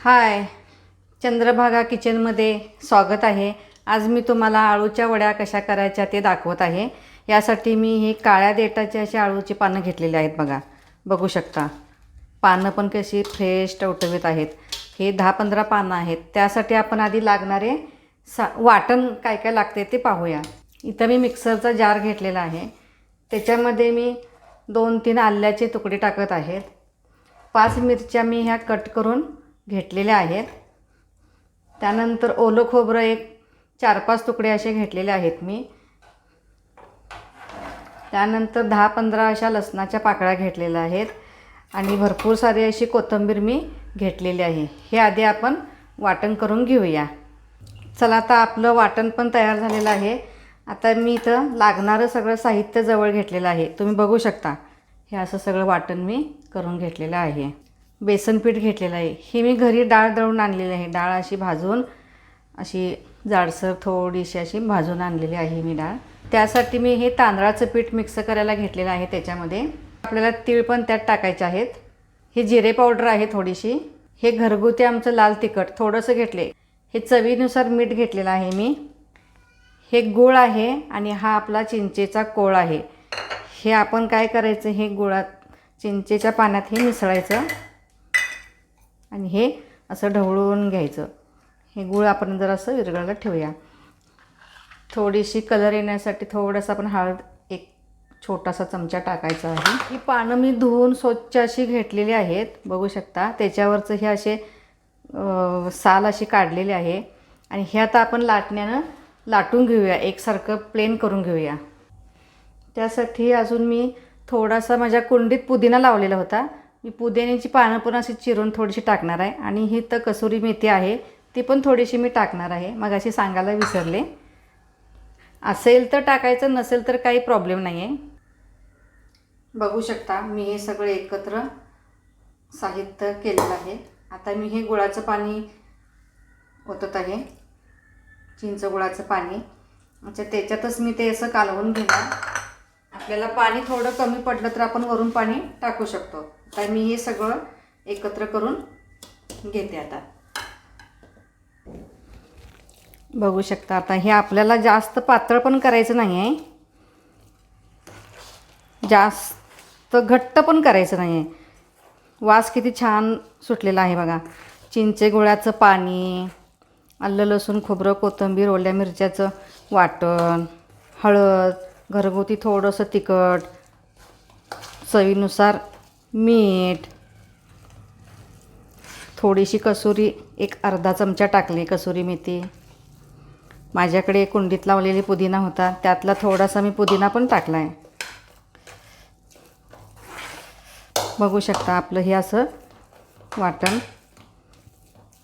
हाय चंद्रभागा किचनमध्ये स्वागत आहे. आज मी तुम्हाला आळूच्या वड्या कशा करायच्या ते दाखवत आहे. यासाठी मी ही काळ्या देटाची अशी आळूची पानं घेतलेली आहेत बघा. बघू शकता. पानं पण कशी फ्रेश टवटवीत आहेत. हे दहा पंधरा पानं आहेत. त्यासाठी आपण आधी लागणारे सा वाटण काय काय लागते ते पाहूया. इथं मी मिक्सरचा जार घेतलेला आहे. त्याच्यामध्ये मी दोन तीन आल्याचे तुकडे टाकत आहेत पाच मिरच्या मी ह्या कट करून घेतलेल्या आहेत. त्यानंतर ओलं खोबरं एक चार पाच तुकडे असे घेतलेले आहेत मी. त्यानंतर दहा पंधरा अशा लसणाच्या पाकळ्या घेतलेल्या आहेत. आणि भरपूर सारी अशी कोथिंबीर मी घेतलेली आहे. हे आधी आपण वाटण करून घेऊया. चला आता आपलं वाटण पण तयार झालेलं आहे. आता मी इथं लागणारं सगळं साहित्य जवळ घेतलेलं आहे. तुम्ही बघू शकता. हे असं सगळं वाटण मी करून घेतलेलं आहे. बेसनपीठ घेतलेलं आहे. हे मी घरी डाळ दळून आणलेली आहे. डाळ अशी भाजून अशी जाडसर थोडीशी अशी भाजून आणलेली आहे मी डाळ. त्यासाठी मी हे तांदळाचं पीठ मिक्स करायला घेतलेलं आहे त्याच्यामध्ये. आपल्याला तीळ पण त्यात टाकायचे आहेत. हे जिरे पावडर आहे थोडीशी. हे घरगुती आमचं लाल तिखट थोडंसं घेतले. हे चवीनुसार मीठ घेतलेलं आहे मी. हे गूळ आहे आणि हा आपला चिंचेचा कोळ आहे. हे आपण काय करायचं? हे गुळात चिंचेच्या पाण्यात हे मिसळायचं. आणि हे असं ढवळून घ्यायचं. हे गूळ आपण जरासं विरघळायला ठेवूया. थोडीशी कलर येण्यासाठी थोडंसं आपण हळद एक छोटासा चमचा टाकायचा आहे. ही पानं मी धुवून स्वच्छ अशी घेतलेली आहेत. बघू शकता त्याच्यावरचं हे असे साल अशी काढलेली आहे. आणि हे आता आपण लाटण्यानं लाटून घेऊया. एकसारखं प्लेन करून घेऊया. त्यासाठी अजून मी थोडासा माझ्या कुंडीत पुदिना लावलेला होता. मी पुदिन्याची पानं पण अशी चिरून थोडीशी टाकणार आहे. आणि ही तर कसुरी मेथी आहे ती पण थोडीशी मी टाकणार आहे. मग अशी सांगायला विसरले. असेल तर टाकायचं नसेल तर काही प्रॉब्लेम नाही आहे बघू शकता मी हे सगळे एकत्र साहित्य केलेलं आहे. आता मी हे गुळाचं पाणी ओतत आहे. चिंच गुळाचं पाणी. अच्छा त्याच्यातच मी ते असं कालवून घेणार. आपल्याला पाणी थोडं कमी पडलं तर आपण वरून पाणी टाकू शकतो. तर मी हे सगळं एकत्र करून घेते आता. बघू शकता आता हे आपल्याला जास्त पातळ पण करायचं नाही आहे जास्त घट्ट पण करायचं नाही आहे वास किती छान सुटलेला आहे बघा. चिंचे गुळाचं पाणी आलं लसूण खोबरं कोथिंबीर ओल्या मिरच्याचं वाटण हळद घरगुती थोडंसं तिखट चवीनुसार मीठ थोडीशी कसुरी एक अर्धा चमचा टाकली कसुरी मेथी. माझ्याकडे कुंडीत लावलेली पुदिना होता त्यातला थोडासा मी पुदिना पण टाकला आहे बघू शकता आपलं हे असं वाटण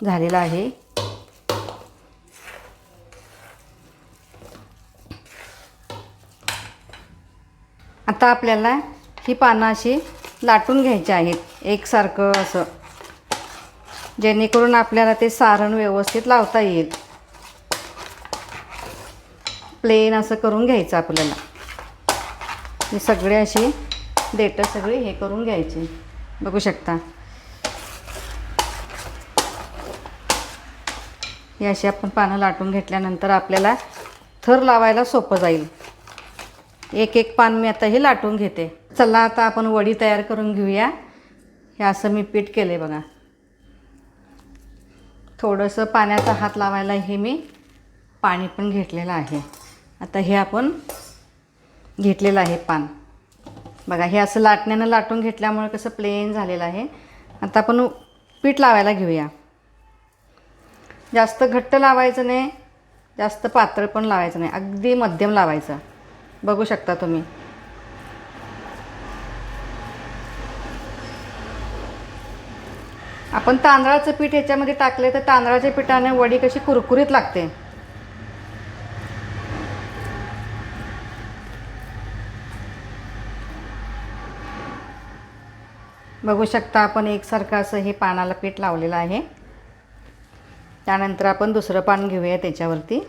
झालेलं आहे. आता आपल्याला ही पानं अशी लाटून घ्यायची आहेत एकसारखं असं. जेणेकरून आपल्याला ते सारण व्यवस्थित लावता येईल. प्लेन असं करून घ्यायचं आपल्याला. ही सगळे अशी देठं सगळी हे करून घ्यायची. बघू शकता. ही अशी आपण पानं लाटून घेतल्यानंतर आपल्याला थर लावायला सोपं जाईल. एक एक पान मी आता हे लाटून घेते. चला आता आपण वडी तयार करून घेऊया. हे असं मी पीठ केलं बघा. थोडंसं पाण्याचा हात लावायला हे मी पाणी पण घेतलेलं आहे. आता हे आपण घेतलेलं आहे पान. बघा हे असं लाटण्यानं लाटून घेतल्यामुळे कसं प्लेन झालेलं आहे. आता आपण पीठ लावायला घेऊया. जास्त घट्ट लावायचं नाही जास्त पातळ पण लावायचं नाही. अगदी मध्यम लावायचं. बघू शकता तुम्ही. आपण तांदळाचं पीठ ह्याच्यामध्ये टाकले तर तांदळाच्या पिठाने वडी कशी कुरकुरीत लागते. बघू शकता आपण एकसारखं असं हे पानाला पीठ लावलेलं आहे. त्यानंतर आपण दुसरं पान घेऊया त्याच्यावरती.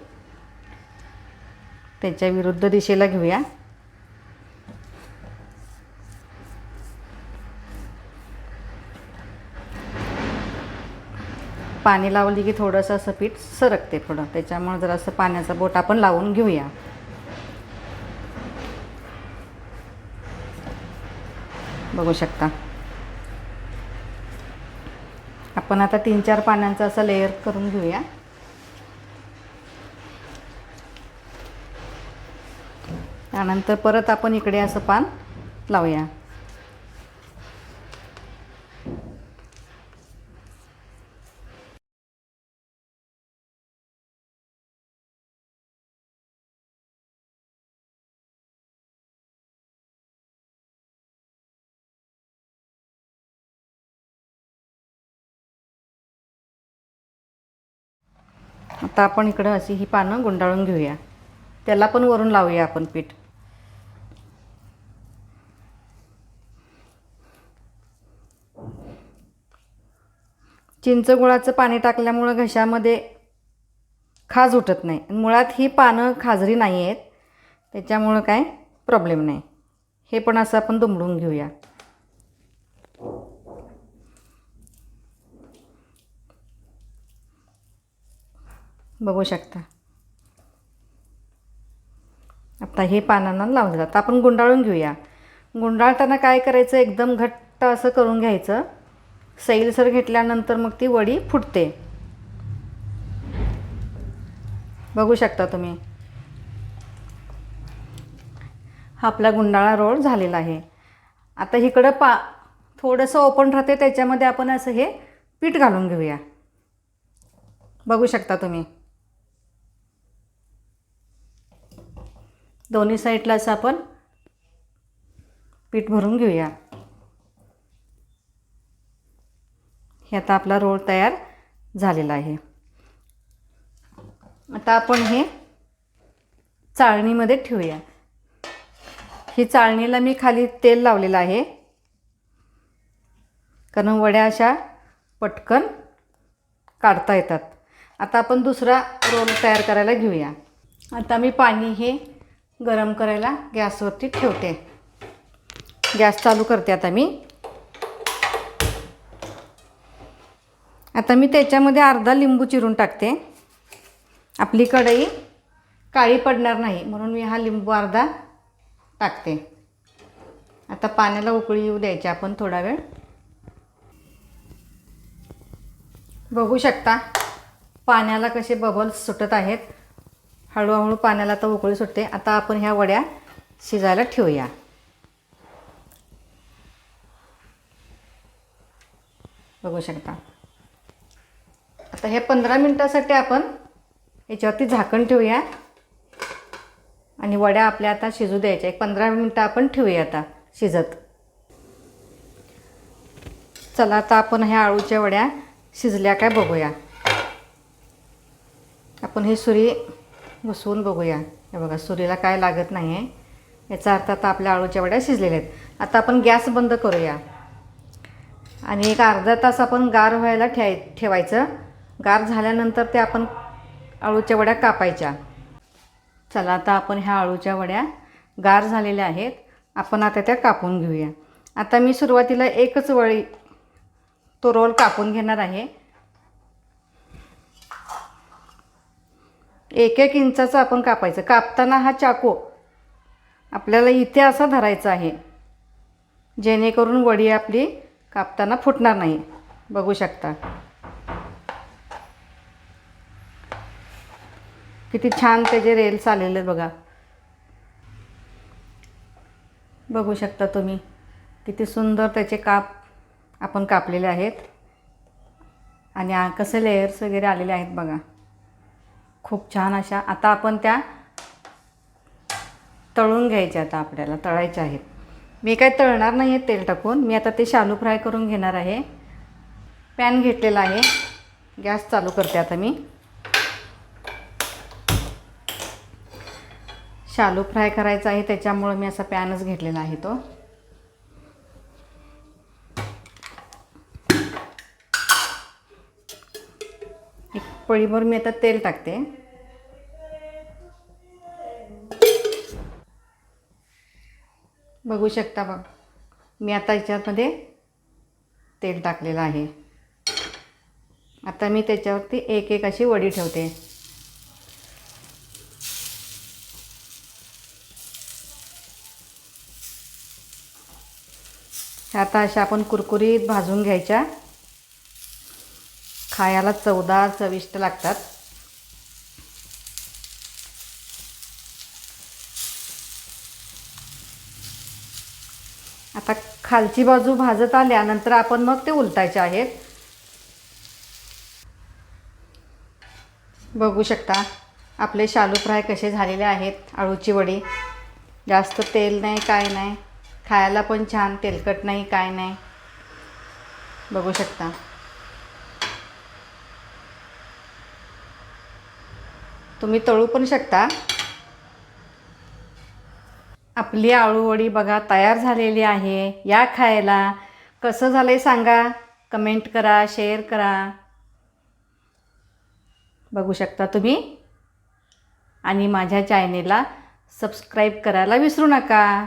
त्याच्या विरुद्ध दिशेला घेऊया. पाणी लावली की थोडंसं असं पीठ सरकते पुढं त्याच्यामुळे जरासं पाण्याचा बोट आपण लावून घेऊया. बघू शकता. आपण आता तीन चार पाण्याचं असं लेअर करून घेऊया. त्यानंतर परत आपण इकडे असं पान लावूया. आता आपण इकडं अशी ही पानं गुंडाळून घेऊया. त्याला पण वरून लावूया आपण पीठ. चिंच गुळाचं पाणी टाकल्यामुळं घशामध्ये खाज उठत नाही. मुळात ही पानं खाजरी नाही आहेत त्याच्यामुळं काय प्रॉब्लेम नाही. हे पण असं आपण दुमडून घेऊया. बघू शकता. आता हे पानांना लावलं जातं आपण गुंडाळून घेऊया. गुंडाळताना काय करायचं? एकदम घट्ट असं करून घ्यायचं. सैलसर घेतल्यानंतर मग ती वडी फुटते. बघू शकता तुम्ही. हा आपला गुंडाळा रोल झालेला आहे. आता इकडं पा थोडंसं ओपन राहते त्याच्यामध्ये आपण असं हे पीठ घालून घेऊया. बघू शकता तुम्ही. दोन्ही साईडला असं आपण पीठ भरून घेऊया. हे आता आपला रोल तयार झालेला आहे. आता आपण हे चाळणीमध्ये ठेवूया. ही चाळणीला मी खाली तेल लावलेलं आहे. कारण वड्या अशा पटकन काढता येतात. आता आपण दुसरा रोल तयार करायला घेऊया. आता मी पाणी हे गरम करायला गॅसवरती ठेवते. गॅस चालू करते आता मी. आता मी त्याच्यामध्ये अर्धा लिंबू चिरून टाकते. आपली कढई काळी पडणार नाही म्हणून मी हा लिंबू अर्धा टाकते. आता पाण्याला उकळी येऊ द्यायची आपण थोडा वेळ. बघू शकता पाण्याला कसे बबल्स सुटत आहेत. हळूहळू पाण्याला आता उकळी सुटते. आता आपण ह्या वड्या शिजायला ठेवूया. बघू शकता. तर हे पंधरा मिनटासाठी आपण याच्यावरती झाकण ठेवूया. आणि वड्या आपल्या आता शिजू द्यायच्या. एक पंधरा मिनटं आपण ठेवूया आता शिजत. चला आता आपण ह्या आळूच्या वड्या शिजल्या काय बघूया. आपण ही सुरी घुसवून बघूया. हे बघा सुरीला काय लागत नाही आहे याचा अर्थ आता आपल्या आळूच्या वड्या शिजलेल्या आहेत. आता आपण गॅस बंद करूया. आणि एक अर्धा तास आपण गार व्हायला ठेवाय ठेवायचं. गार झाल्यानंतर ते आपण आळूच्या वड्या कापायच्या. चला आता आपण ह्या आळूच्या वड्या गार झालेल्या आहेत. आपण आता त्या कापून घेऊया. आता मी सुरुवातीला एकच वळी तो रोल कापून घेणार आहे. एक एक इंचाचं आपण कापायचं. कापताना हा चाकू आपल्याला इथे असा धरायचा आहे जेणेकरून वडी आपली कापताना फुटणार नाही. बघू शकता. किती छान त्याचे रेल्स आलेले आहेत बघा. बघू शकता तुम्ही किती सुंदर त्याचे काप आपण कापलेले आहेत. आणि कसे लेयर्स वगैरे आलेले आहेत बघा. खूप छान अशा आता आपण त्या तळून घ्यायच्या आता आपल्याला तळायच्या आहेत. मी काय तळणार नाही आहे तेल टाकून मी आता ते शालू फ्राय करून घेणार आहे. पॅन घेतलेला आहे. गॅस चालू करते आता मी. शालू फ्राय करायचा आहे त्याच्यामुळं मी असा पॅनच घेतलेला आहे तो. एक पळीभर मी आता तेल टाकते. बघू शकता बघ मी आता याच्यामध्ये तेल टाकलेलं आहे. आता मी त्याच्यावरती एक एक अशी वडी ठेवते. आता अशा आपण कुरकुरीत भाजून घ्यायच्या. खायला चवदार चविष्ट लागतात. आता खालची बाजू भाजत आल्यानंतर आपण मग ते उलटायचे आहेत. बघू शकता आपले शालू फ्राय कसे झालेले आहेत अळूची वडी. जास्त तेल नाही काय नाही. खायला पण छान तेलकट नाही काय नाही. बघू शकता. तुम्ही तळू पण शकता. आपली आळूवडी बघा तयार झालेली आहे. या खायला. कसं झालं आहे सांगा. कमेंट करा शेअर करा. बघू शकता तुम्ही. आणि माझ्या चॅनेलला सबस्क्राईब करायला विसरू नका.